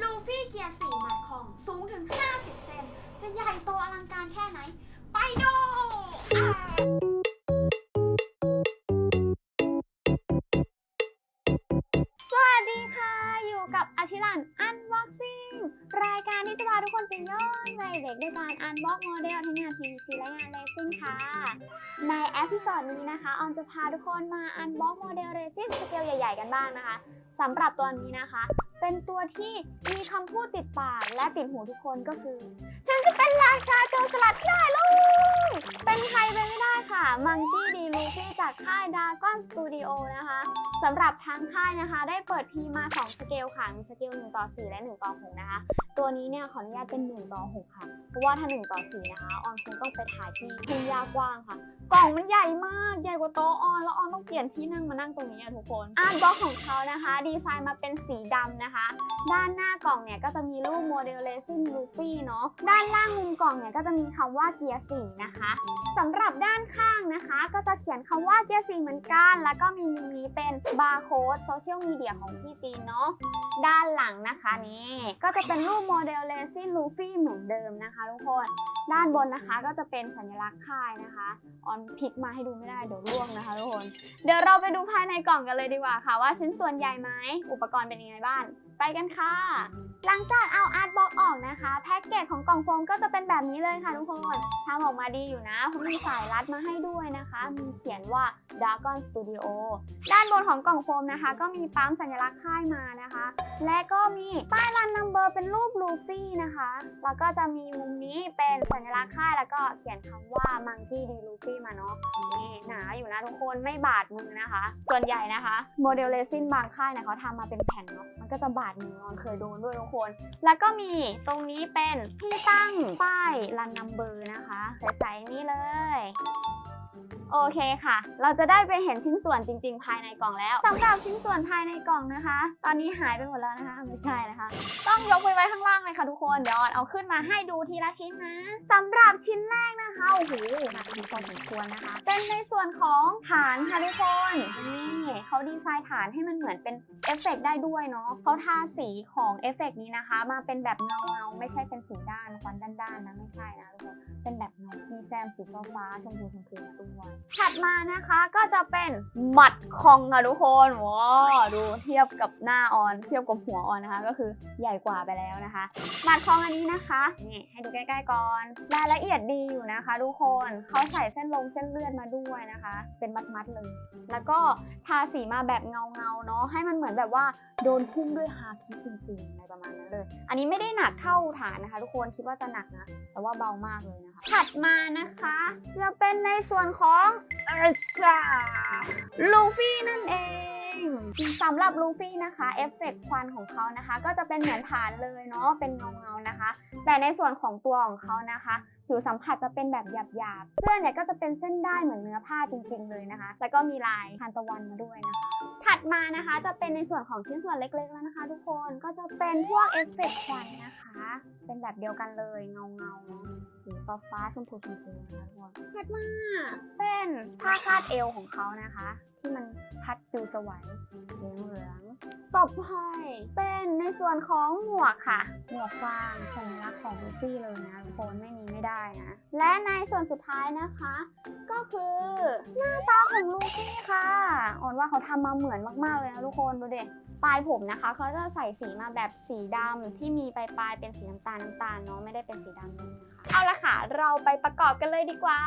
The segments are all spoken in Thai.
ลูฟี่เกียร์สี่หมัดของสูงถึง 50 เซน จะใหญ่โตอลังการแค่ไหน ไปดูอ่าสวัสดีค่ะอยู่กับอาชิรันอันบ็อกซิ่งรายการที่จะพาทุกคนไปย้อนวัยเด็กด้วยการอันบ็อกโมเดลทั้งาน PVC และงานเลซิ่งค่ะ ในเอพิโซดนี้นะคะ ออนจะพาทุกคนมาอันบ็อกโมเดลเรซิ่งสเกลใหญ่ ๆ กันบ้างนะคะสำหรับตัวนี้นะคะ เป็นตัวที่มีคำพูดติดปากและติดหูทุกคนก็คือ ฉันจะเป็นราชาโจรสลัดให้ได้ลูก เป็นใครไปไม่ได้ค่ะ มังกี้ดีลูฟี่จากค่ายดาก้อนสตูดิโอนะคะสำหรับทางค่ายนะคะ ได้เปิดทีมา 2 สเกลค่ะ มีสเกล1ต่อ 4 และ 1 ต่อ 6 นะคะ ตัวนี้เนี่ยขออนุญาตเป็น 1 ต่อ 6 ค่ะ เพราะว่าถ้า 1 ต่อ 4 นะคะ ออนคงต้องไปถ่ายที่ทุ่งหญ้ากว้างค่ะ กล่องมันใหญ่มาก ใหญ่กว่าโต๊ะออน แล้วออนต้องเปลี่ยนที่นั่งมานั่งตรงนี้อะทุกคน อาร์ตบ็อกของเขานะคะ ดีไซน์มาเป็นสีดำนะคะด้านหน้ากล่องเนี่ยก็จะมีรูปโมเดลเลซิ่งลูฟี่เนาะ ด้านล่างมุมกล่องเนี่ยก็จะมีคำว่าเกียร์สี่นะคะสำหรับด้านข้างนะคะ ก็จะเขียนคำว่าเกียร์สี่เหมือนกัน แล้วก็มีมุมนี้เป็นบาร์โค้ดโซเชียลมีเดียของพี่จีนเนาะ ด้านหลังนะคะนี่ก็จะเป็นรูปโมเดลเลซิ่งลูฟี่เหมือนเดิมนะคะทุกคน ด้านบนนะคะก็จะเป็นสัญลักษณ์ค่ายนะคะออนพลิกมาให้ดูไม่ได้เดี๋ยวร่วงนะคะทุกคน เดี๋ยวเราไปดูภายในกล่องกันเลยดีกว่าค่ะ ว่าชิ้นส่วนใหญ่ไหมอุปกรณ์เป็นยังไงบ้างไปกันค่ะ หลังจากเอาอาร์ตบล็อกออกนะคะ แพ็กเกจของกล่องโฟมก็จะเป็นแบบนี้เลยค่ะทุกคนทำออกมาดีอยู่นะเพราะมีสายรัดมาให้ด้วยนะคะ มีเขียนว่า Dragon Studio ด้านบนของกล่องโฟมนะคะ ก็มีปั๊มสัญลักษณ์ค่ายมานะคะ และก็มีป้ายรันนัมเบอร์เป็นรูปลูฟี่นะคะ แล้วก็จะมีมุมนี้เป็นสัญลักษณ์ค่ายแล้วก็เขียนคำว่า Monkey D Luffy มาเนาะนี่หนาอยู่นะทุกคนไม่บาดมือนะคะ ส่วนใหญ่นะคะโมเดลเลซินบางค่ายเนี่ยเขาทำมาเป็นแผ่นเนาะ ก็จะบาดมือออนเคยโดนด้วยทุกคน แล้วก็มีตรงนี้เป็นที่ตั้งป้ายรันนัมเบอร์นะคะใสๆนี่เลยโอเคค่ะ เราจะได้ไปเห็นชิ้นส่วนจริง ๆ ภายในกล่องแล้วสำหรับชิ้นส่วนภายในกล่องนะคะ ตอนนี้หายไปหมดแล้วนะคะไม่ใช่นะคะ ต้องยกไปไว้ข้างล่างเลยค่ะทุกคนเดี๋ยวเอาขึ้นมาให้ดูทีละชิ้นนะสำหรับชิ้นแรกนะ คะโอ้โหหนักพอสมควรนะคะ เป็นในส่วนของฐานค่ะทุกคนนี่เขาดีไซน์ฐานให้มันเหมือนเป็นเอฟเฟกต์ได้ด้วยเนาะเขาทาสีของเอฟเฟกต์นี้นะคะ มาเป็นแบบเงาเงาไม่ใช่เป็นสีด้านควันด้านๆนะไม่ใช่นะทุกคนเป็นแบบเงามีแซมสีฟ้าชมพูชมพูด้วยถัดมานะคะก็จะเป็นหมัดคองค่ะทุกคนว้าวดูเทียบกับหน้าออนเทียบกับหัวออนนะคะ ก็คือใหญ่กว่าไปแล้วนะคะหมัดคองอันนี้นะคะนี่ให้ดูใกล้ๆก่อนรายละเอียดดีอยู่นะคะทุกคนเขาใส่เส้นลงเส้นเลือดมาด้วยนะคะ เป็นมัดๆเลย แล้วก็ทาสีมาแบบเงาๆเนาะให้มันเหมือนแบบว่าโดนพุ่งด้วยฮาคิจริงๆอะไรประมาณนั้นเลย อันนี้ไม่ได้หนักเท่าฐานนะคะ ทุกคนคิดว่าจะหนักนะ แต่ว่าเบามากเลยนะคะ ถัดมานะคะ จะเป็นในส่วนของเอชาลูฟี่นั่นเองสำหรับลูฟี่นะคะเอฟเฟกต์ควันของเขานะคะ ก็จะเป็นเหมือนฐานเลยเนาะเป็นเงาๆนะคะ แต่ในส่วนของตัวของเขานะคะ ผิวสัมผัสจะเป็นแบบหยาบๆ เสื้อเนี่ยก็จะเป็นเส้นได้เหมือนเนื้อผ้าจริง ๆ เลยนะคะ แล้วก็มีลายทานตะวันมาด้วยนะคะ ถัดมานะคะจะเป็นในส่วนของชิ้นส่วนเล็กๆแล้วนะคะ ทุกคน ก็จะเป็นพวกเอฟเฟกต์ควันนะคะ เป็นแบบเดียวกันเลย เงาเงาๆสีฟ้าฟ้าชมพูชมพูนะคะทุกคนถัดมาเป็นผ้าคาดเอวของเขานะคะ ที่มันพัดปิวสวัยสีเหลืองต่อไปเป็นในส่วนของหมวกค่ะ หมวกฟางสัญลักษณ์ของลูฟี่เลยนะทุกคนไม่มีไม่ได้นะ และในส่วนสุดท้ายนะคะ ก็คือหน้าตาของลูฟี่ค่ะออนว่าเขาทำมาเหมือนมากๆเลยนะทุกคนดูเด็ปลายผมนะคะเขาจะใส่สีมาแบบสีดำที่มีปลายปลายเป็นสีน้ำตาลน้ำตาลเนาะไม่ได้เป็นสีดำเลยนะคะเอาละค่ะ เราไปประกอบกันเลยดีกว่า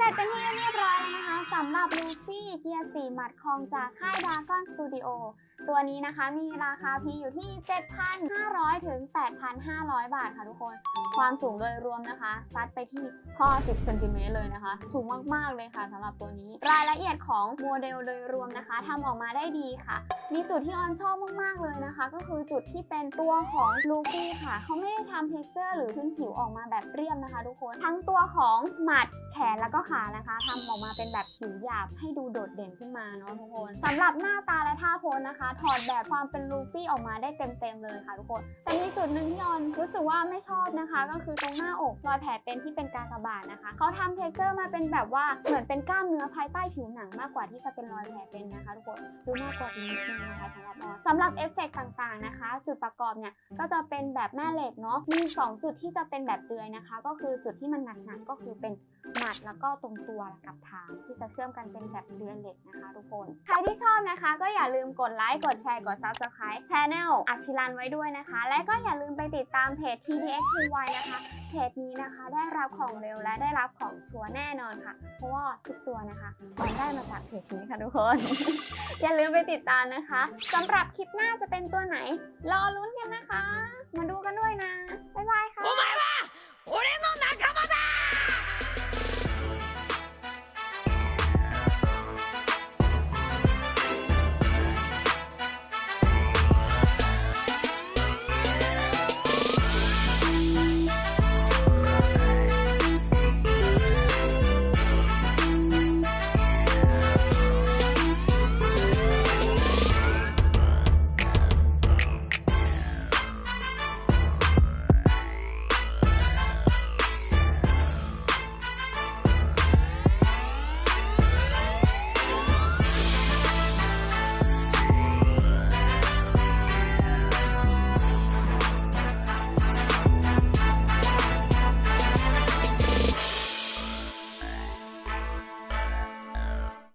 เสร็จเป็นที่เรียบร้อยแล้วนะคะสำหรับลูฟี่เกียร์สีหมัดคองจากค่ายดากอนสตูดิโอ ตัวนี้นะคะ มีราคาพีอยู่ที่ 7,500 ถึง 8,500 บาทค่ะทุกคน ความสูงโดยรวมนะคะ ซัดไปที่ข้อ 10เซนติเมตรเลยนะคะ สูงมาก ๆ เลยค่ะสำหรับตัวนี้ รายละเอียดของโมเดลโดยรวมนะคะทำออกมาได้ดีค่ะ มีจุดที่ออนชอบมาก ๆ เลยนะคะ ก็คือจุดที่เป็นตัวของลูฟี่ค่ะ เขาไม่ได้ทำเท็กเจอร์หรือพื้นผิวออกมาแบบเรียบนะคะ ทุกคน ทั้งตัวของหมัดแขนแล้วก็ขานะคะทำออกมาเป็นแบบผิวหยาบให้ดูโดดเด่นขึ้นมาเนาะทุกคนสำหรับหน้าตาและท่าโพสนะคะถอดแบบความเป็นลูฟี่ออกมาได้เต็มๆเลยค่ะทุกคน แต่มีจุดหนึ่งที่ออนรู้สึกว่าไม่ชอบนะคะ ก็คือตรงหน้าอกรอยแผลเป็นที่เป็นการกระบาดนะคะ เขาทำเท็กเจอร์มาเป็นแบบว่าเหมือนเป็นกล้ามเนื้อภายใต้ผิวหนังมากกว่าที่จะเป็นรอยแผลเป็นนะคะทุกคนดูน่ากลัวนิดนึงนะคะสำหรับออนสำหรับเอฟเฟกต์ต่างๆนะคะ จุดประกอบเนี่ยก็จะเป็นแบบแม่เหล็กเนาะมี 2 จุดที่จะเป็นแบบเดือยนะคะ ก็คือจุดที่มันหนักๆก็คือเป็นหมัดแล้วก็ตรงตัวกับฐานที่จะเชื่อมกันเป็นแบบเดือเหล็กนะคะทุกคน ใครที่ชอบนะคะ ก็อย่าลืมกดไลค์กดแชร์กด subscribe channel อาชิรันไว้ด้วยนะคะ และก็อย่าลืมไปติดตามเพจ TDXY นะคะเพจนี้นะคะได้รับของเร็วและได้รับของชัวร์แน่นอนค่ะ เพราะว่าทุกตัวนะคะมันได้มาจากเพจนี้ค่ะทุกคน อย่าลืมไปติดตามนะคะสำหรับคลิปหน้าจะเป็นตัวไหน รอลุ้นกันนะคะ มาดูกันด้วยนะบ๊ายบายค่ะ